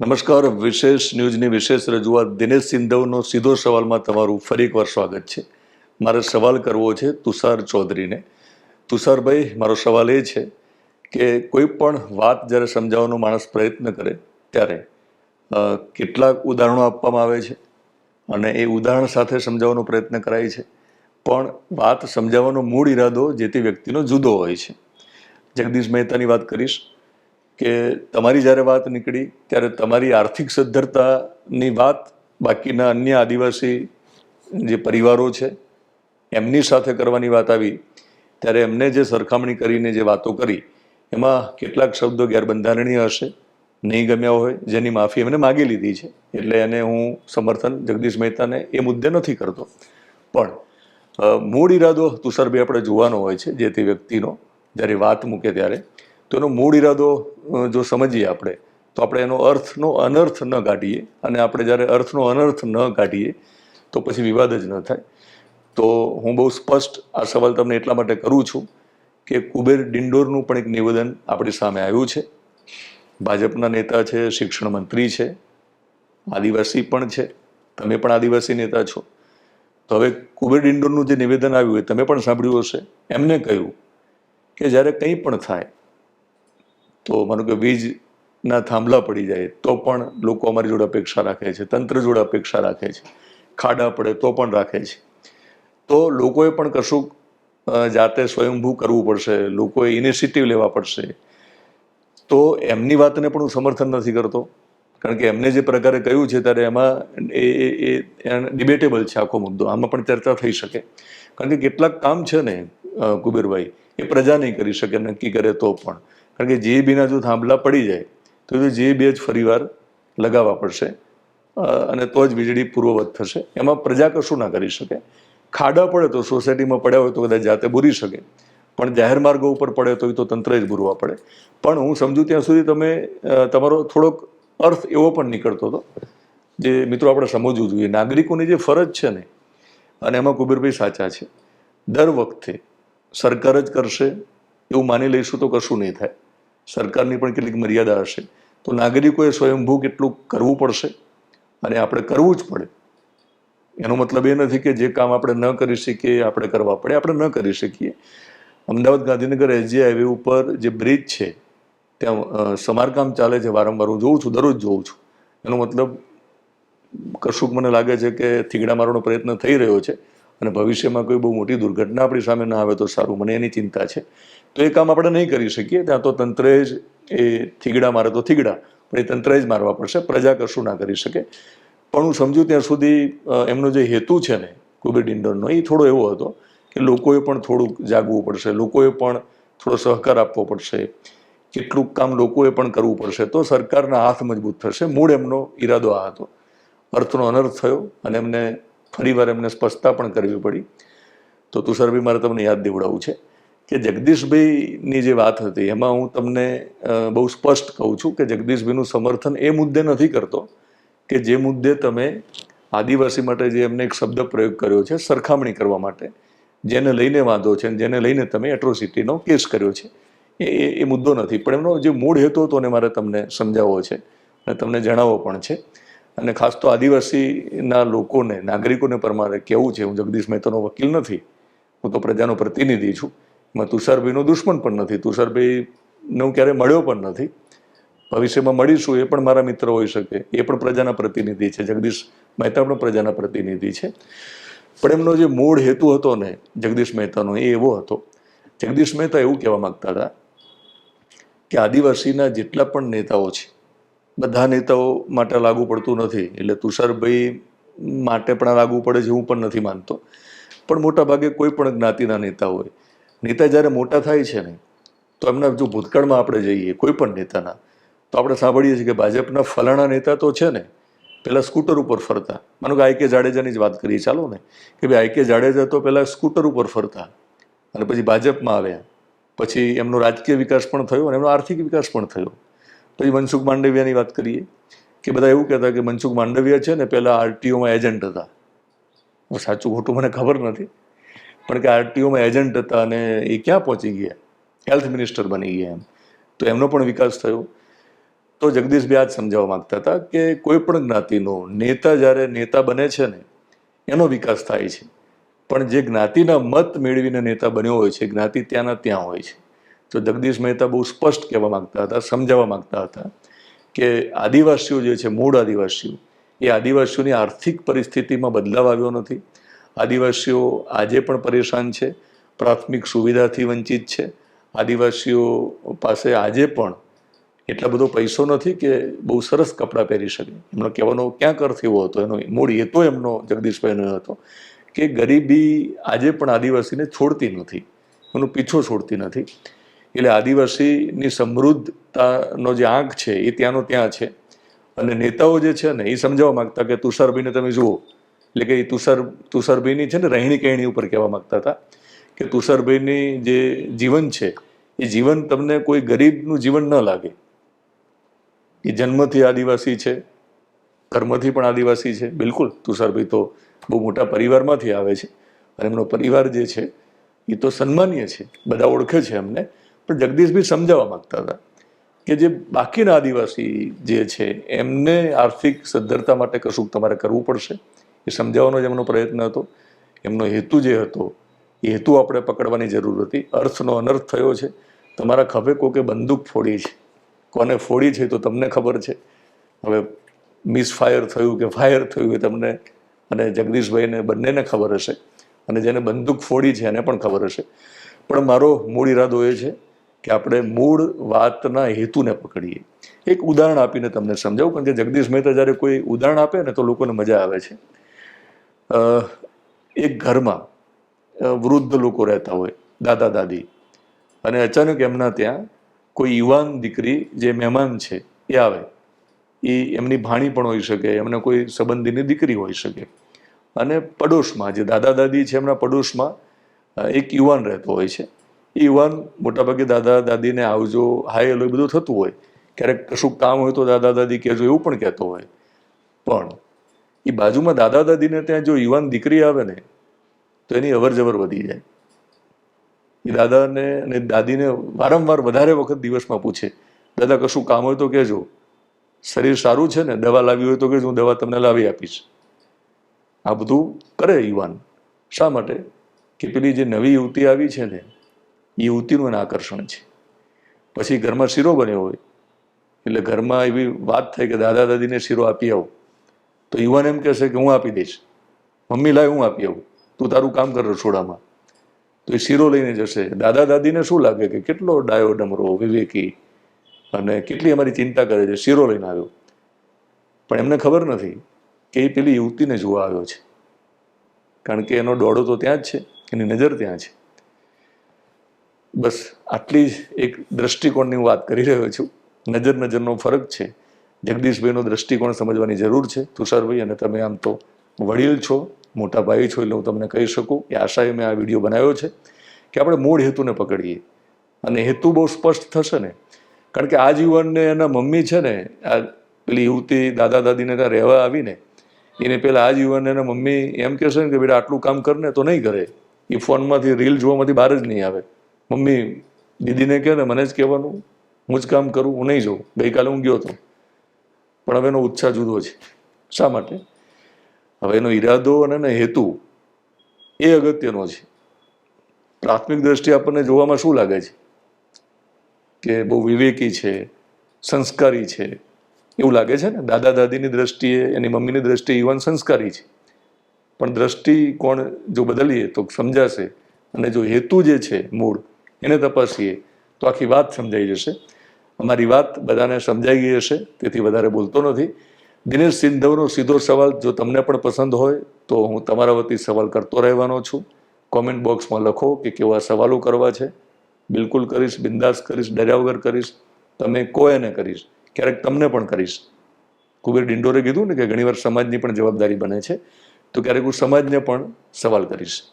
નમસ્કાર. વિશેષ ન્યૂઝની વિશેષ રજૂઆત દિનેશ સિંધવનો સીધો સવાલમાં તમારું ફરી એકવાર સ્વાગત છે. મારે સવાલ કરવો છે તુષાર ચૌધરીને. તુષારભાઈ, મારો સવાલ એ છે કે કોઈ પણ વાત જ્યારે સમજાવવાનો માણસ પ્રયત્ન કરે ત્યારે કેટલાક ઉદાહરણો આપવામાં આવે છે અને એ ઉદાહરણ સાથે સમજાવવાનો પ્રયત્ન કરાય છે. પણ વાત સમજાવવાનો મૂળ ઈરાદો જે તે વ્યક્તિનો જુદો હોય છે. જગદીશ મહેતાની વાત કરીશ. કે તમારી જ્યારે વાત નીકળી, ત્યારે તમારી આર્થિક સદ્ધરતાની વાત બાકીના અન્ય આદિવાસી જે પરિવારો છે, એમની સાથે કરવાની વાત આવી, ત્યારે એમને જે સરખામણી કરીને જે વાતો કરી, એમાં કેટલાક શબ્દો ગેરબંધારણીય હશે, નહીં ગમ્યા હોય, જેની માફી એમને માગી લીધી છે. એટલે એને હું સમર્થન જગદીશ મહેતાને એ મુદ્દે નથી કરતો. પણ મૂળ ઈરાદો તુષારભાઈ આપણે જોવાનો હોય છે જે તે વ્યક્તિનો જ્યારે વાત મૂકે ત્યારે તો એનો મૂળ ઈરાદો જો સમજીએ આપણે, તો આપણે એનો અર્થનો અનર્થ ન કાઢીએ અને આપણે જ્યારે અર્થનો અનર્થ ન કાઢીએ, તો પછી વિવાદ જ ન થાય. તો હું બહુ સ્પષ્ટ આ સવાલ તમને એટલા માટે કરું છું કે કુબેર ડિંડોરનું પણ એક નિવેદન આપણી સામે આવ્યું છે. ભાજપના નેતા છે, શિક્ષણ મંત્રી છે, આદિવાસી પણ છે. તમે પણ આદિવાસી નેતા છો. તો હવે કુબેર ડિંડોરનું જે નિવેદન આવ્યું એ તમે પણ સાંભળ્યું હશે. એમને કહ્યું કે જ્યારે કંઈ પણ થાય તો માનો કે વીજના થાંભલા પડી જાય તો પણ લોકો અમારી જોડે અપેક્ષા રાખે છે, તંત્ર જોડે અપેક્ષા રાખે છે, ખાડા પડે તો પણ રાખે છે. તો લોકોએ પણ કશુંક જાતે સ્વયંભૂ કરવું પડશે, લોકોએ ઇનિશિયેટિવ લેવા પડશે. તો એમની વાતને પણ હું સમર્થન નથી કરતો, કારણ કે એમને જે પ્રકારે કહ્યું છે ત્યારે એમાં એ એ ડિબેટેબલ છે આખો મુદ્દો, આમાં પણ ચર્ચા થઈ શકે. કારણ કે કેટલાક કામ છે ને કુબેરભાઈ, એ પ્રજા નહીં કરી શકે, નક્કી કરે તો પણ. કારણ કે જે બીના જો થાંભલા પડી જાય, તો એ જે બે જ ફરીવાર લગાવવા પડશે. અને તો જ વીજળી પૂર્વવત થશે. એમાં પ્રજા કશું ના કરી શકે. ખાડા પડે તો સોસાયટીમાં પડ્યા હોય તો કદાચ જાતે બુરી શકે. પણ જાહેર માર્ગો ઉપર પડે તો એ તો તંત્ર જ બુરવા પડે. પણ હું સમજુ ત્યાં સુધી તમે તમારો થોડોક અર્થ એવો પણ નીકળતો હતો. જે મિત્રો આપણે સમજવું જોઈએ. નાગરિકોની જે ફરજ છે ને, અને એમાં કુબેરભાઈ સાચા છે. દર વખતે સરકાર જ કરશે, એવું માની લઈશું તો કશું નહીં થાય. સરકારની પણ કેટલીક મર્યાદા હશે. તો નાગરિકોએ સ્વયંભૂ કેટલું કરવું પડશે? અને આપણે કરવું જ પડે. એનો મતલબ એ નથી કે જે કામ આપણે ન કરી શકીએ આપણે કરવા પડે. આપણે ન કરી શકીએ. અમદાવાદ ગાંધીનગર એસજી હાઈવે ઉપર જે બ્રિજ છે, ત્યાં સમારકામ ચાલે છે. વારંવાર હું જોઉં છું, દરરોજ જોઉં છું. એનો મતલબ કશુંક મને લાગે છે કે થીગડા મારવાનો પ્રયત્ન થઈ રહ્યો છે. અને ભવિષ્યમાં કોઈ બહુ મોટી દુર્ઘટના આપણી સામે ના આવે તો સારું, મને એની ચિંતા છે. તો એ કામ આપણે નહીં કરી શકીએ, ત્યાં તો તંત્રએ જ એ થીગડા મારે તો થીગડા, પણ એ તંત્રએ જ મારવા પડશે, પ્રજા કશું ના કરી શકે. પણ હું સમજુ ત્યાં સુધી એમનો જે હેતુ છે ને કોવિડ ઇન્ડોરનો, એ થોડો એવો હતો કે લોકોએ પણ થોડુંક જાગવું પડશે, લોકોએ પણ થોડો સહકાર આપવો પડશે, કેટલુંક કામ લોકોએ પણ કરવું પડશે, તો સરકારના હાથ મજબૂત થશે. મૂળ એમનો ઈરાદો આ હતો. અર્થનો અનર્થ થયો અને એમને ફરીવાર એમને સ્પષ્ટતા પણ કરવી પડી. તો તુષારભાઈ મારે તમને યાદ દેવડાવું છે કે જગદીશભાઈની જે વાત હતી, એમાં હું તમને બહુ સ્પષ્ટ કહું છું કે જગદીશભાઈનું સમર્થન એ મુદ્દે નથી કરતો કે જે મુદ્દે તમે આદિવાસી માટે જે એમને એક શબ્દ પ્રયોગ કર્યો છે, સરખામણી કરવા માટે, જેને લઈને વાંધો છે જેને લઈને તમે એટ્રોસિટીનો કેસ કર્યો છે, એ, એ- મુદ્દો નથી. પણ એમનો જે મૂળ હેતુ હતો એને મારે તમને સમજાવવો છે અને તમને જણાવવો પણ છે. અને ખાસ તો આદિવાસીના લોકોને, નાગરિકોને પ્રમાણે કેવું છે? હું જગદીશ મહેતાનો વકીલ નથી. હું તો પ્રજાનો પ્રતિનિધિ છું. એમાં તુષારભાઈનો દુશ્મન પણ નથી. તુષારભાઈને હું ક્યારેય મળ્યો પણ નથી. ભવિષ્યમાં મળીશું, એ પણ મારા મિત્ર હોઈ શકે. એ પણ પ્રજાના પ્રતિનિધિ છે. જગદીશ મહેતા પણ પ્રજાના પ્રતિનિધિ છે. પણ એમનો જે મૂળ હેતુ હતો ને, જગદીશ મહેતાનો, એ એવો હતો. જગદીશ મહેતા એવું કહેવા માંગતા હતા કે આદિવાસીના જેટલા પણ નેતાઓ છે બધા નેતાઓ માટે લાગુ પડતું નથી. એટલે તુષારભાઈ માટે પણ લાગુ પડે છે, હું પણ નથી માનતો. પણ મોટા ભાગે કોઈ પણ જ્ઞાતિના નેતા હોય, નેતા જ્યારે મોટા થાય છે ને, તો એમના જો ભૂતકાળમાં આપણે જઈએ, કોઈ પણ નેતાના, તો આપણે સાંભળીએ છીએ કે ભાજપના ફલાણા નેતા તો છે ને પહેલાં સ્કૂટર ઉપર ફરતા. માનો કે આઈ કે જાડેજાની જ વાત કરીએ, ચાલો ને, કે ભાઈ આઈ કે જાડેજા તો પહેલાં સ્કૂટર ઉપર ફરતા અને પછી ભાજપમાં આવ્યા. પછી એમનો રાજકીય વિકાસ પણ થયો અને એમનો આર્થિક વિકાસ પણ થયો. પછી મનસુખ માંડવિયાની વાત કરીએ કે બધા એવું કહેતા કે મનસુખ માંડવિયા છે ને પહેલાં આરટીઓમાં એજન્ટ હતા. હું સાચું ખોટું મને ખબર નથી. પણ કે આરટીઓમાં એજન્ટ હતા અને એ ક્યાં પહોંચી ગયા? હેલ્થ મિનિસ્ટર બની ગયા એમ. તો એમનો પણ વિકાસ થયો. તો જગદીશભાઈ આ જ સમજાવવા માંગતા હતા કે કોઈ પણ જ્ઞાતિનો નેતા જ્યારે નેતા બને છે ને, એનો વિકાસ થાય છે. પણ જે જ્ઞાતિના મત મેળવીને નેતા બન્યો હોય છે, જ્ઞાતિ ત્યાંના ત્યાં હોય છે. તો જગદીશ મહેતા બહુ સ્પષ્ટ કહેવા માંગતા હતા, સમજાવવા માગતા હતા કે આદિવાસીઓ જે છે, મૂળ આદિવાસીઓ, એ આદિવાસીઓની આર્થિક પરિસ્થિતિમાં બદલાવ આવ્યો નથી. આદિવાસીઓ આજે પણ પરેશાન છે, પ્રાથમિક સુવિધાથી વંચિત છે. આદિવાસીઓ પાસે આજે પણ એટલા બધો પૈસો નથી કે બહુ સરસ કપડાં પહેરી શકે. એમનો કહેવાનો ક્યાં અર્થ એવો હતો, એનો મૂળ હેતો એમનો જગદીશભાઈનો હતો કે ગરીબી આજે પણ આદિવાસીને છોડતી નથી, એનો પીછો છોડતી નથી. એટલે આદિવાસીની સમૃદ્ધતાનો જે આંક છે એ ત્યાંનો ત્યાં છે. અને નેતાઓ જે છે ને એ સમજાવવા માગતા કે તુષારભાઈને તમે જુઓ. એટલે કે એ તુષાર, તુષારભાઈની છે ને રહેણી કહેણી ઉપર કહેવા માગતા હતા કે તુષારભાઈની જે જીવન છે, એ જીવન તમને કોઈ ગરીબનું જીવન ન લાગે. એ જન્મથી આદિવાસી છે, કર્મથી પણ આદિવાસી છે. બિલકુલ, તુષારભાઈ તો બહુ મોટા પરિવારમાંથી આવે છે. અને એમનો પરિવાર જે છે, એ તો સન્માનીય છે. બધા ઓળખે છે એમને. પણ જગદીશભાઈ સમજાવવા માગતા હતા કે જે બાકીના આદિવાસી જે છે, એમને આર્થિક સદ્ધરતા માટે કશુંક તમારે કરવું પડશે. એ સમજાવવાનો જ એમનો પ્રયત્ન હતો. એમનો હેતુ જે હતો, એ હેતુ આપણે પકડવાની જરૂર હતી. અર્થનો અનર્થ થયો છે. તમારા ખભે કોકે બંદૂક ફોડી છે. કોને ફોડી છે તો તમને ખબર છે. હવે મિસ ફાયર થયું કે ફાયર થયું એ તમને અને જગદીશભાઈને બંનેને ખબર હશે અને જેને બંદૂક ફોડી છે એને પણ ખબર હશે. પણ મારો મૂળ ઈરાદો એ છે કે આપણે મૂળ વાતના હેતુને પકડીએ. એક ઉદાહરણ આપીને તમને સમજાવું, કારણ કે જગદીશ મહેતા જ્યારે કોઈ ઉદાહરણ આપે ને તો લોકોને મજા આવે છે. એક ઘરમાં વૃદ્ધ લોકો રહેતા હોય, દાદા, દાદી. અને અચાનક એમના ત્યાં કોઈ યુવાન દીકરી જે મહેમાન છે, એ આવે. એ એમની ભાણી પણ હોઈ શકે, એમને કોઈ સંબંધીની દીકરી હોઈ શકે. અને પડોશમાં, જે દાદા, દાદી છે એમના પડોશમાં એક યુવાન રહેતો હોય છે. એ યુવાન મોટાભાગે દાદા દાદીને આવજો, હાય હેલો બધું થતું હોય. ક્યારેક કશું કામ હોય તો દાદા દાદી કહેજો, એવું પણ કહેતો હોય. પણ એ બાજુમાં દાદા દાદીને ત્યાં જો યુવાન દીકરી આવે ને, તો એની અવર જવર વધી જાય. એ દાદાને અને દાદીને વારંવાર વધારે વખત દિવસમાં પૂછે, દાદા, કશું કામ હોય તો કહેજો. શરીર સારું છે ને? દવા લાવી હોય તો કહેજો, હું દવા તમને લાવી આપીશ. આ બધું કરે યુવાન. શા માટે? કે પેલી જે નવી યુવતી આવી છે ને યુવતીનું એને આકર્ષણ છે. પછી ઘરમાં શીરો બન્યો હોય, એટલે ઘરમાં એવી વાત થાય કે દાદા દાદીને શીરો આપી આવો. તો યુવાન એમ કહેશે કે હું આપી દઈશ. મમ્મી લાય હું આપી આવું. તું તારું કામ કર રસોડામાં. તો એ શીરો લઈને જશે. દાદા દાદીને શું લાગે કે કેટલો ડાયો ડમરો વિવેકી અને કેટલી અમારી ચિંતા કરે છે, શીરો લઈને આવ્યો. પણ એમને ખબર નથી કે એ પેલી યુવતીને જોવા આવ્યો છે. કારણ કે એનો દોડો તો ત્યાં જ છે, એની નજર ત્યાં છે. બસ આટલી જ એક દ્રષ્ટિકોણની હું વાત કરી રહ્યો છું. નજર નજરનો ફરક છે. જગદીશભાઈનો દ્રષ્ટિકોણ સમજવાની જરૂર છે. તુષારભાઈ અને તમે આમ તો વડીલ છો, મોટા ભાઈ છો એટલે હું તમને કહી શકું એ આશાએ મેં આ વીડિયો બનાવ્યો છે કે આપણે મૂળ હેતુને પકડીએ. અને હેતુ બહુ સ્પષ્ટ થશે ને. કારણ કે આ જીવનને એના મમ્મી છે ને, આ પેલી યુવતી દાદા દાદીને ત્યાં રહેવા આવીને, એને પેલા આ જીવનને એના મમ્મી એમ કહેશે ને કે, બેટા, આટલું કામ કરને તો નહીં કરે. એ ફોનમાંથી રીલ જોવામાંથી બહાર જ નહીં આવે. મમ્મી, દીદીને કહે ને, મને જ કહેવાનું, હું જ કામ કરું, હું નહીં જાઉં. ગઈકાલે હું ગયો હતો. પણ હવે એનો ઉત્સાહ જુદો છે. શા માટે? હવે એનો ઈરાદો અને એનો હેતુ એ અગત્યનો છે. પ્રાથમિક દ્રષ્ટિએ આપણને જોવામાં શું લાગે છે? કે બહુ વિવેકી છે, સંસ્કારી છે, એવું લાગે છે ને? દાદા દાદીની દ્રષ્ટિએ, એની મમ્મીની દ્રષ્ટિએ યુવાન સંસ્કારી છે. પણ દ્રષ્ટિકોણ જો બદલીએ તો સમજાશે. અને જો હેતુ જે છે મૂળ એને તપાસીએ. તો આખી વાત સમજાઈ જશે. અમારી વાત બધાને સમજાઈ ગઈ હશે, તેથી વધારે બોલતો નથી. દિનેશ સિંધવનો સીધો સવાલ, જો તમને પણ પસંદ હોય, તો હું તમારા વતી સવાલ કરતો રહેવાનો છું. કોમેન્ટ બોક્સમાં લખો કે કેવા સવાલો કરવા છે. બિલકુલ કરીશ, બિંદાસ કરીશ ડર્યા વગર કરીશ. તમે કહો એને કરીશ, ક્યારેક તમને પણ કરીશ. કુબેર ડિંડોરે કીધું ને કે ઘણીવાર સમાજની પણ જવાબદારી બને છે. તો ક્યારેક હું સમાજને પણ સવાલ કરીશ.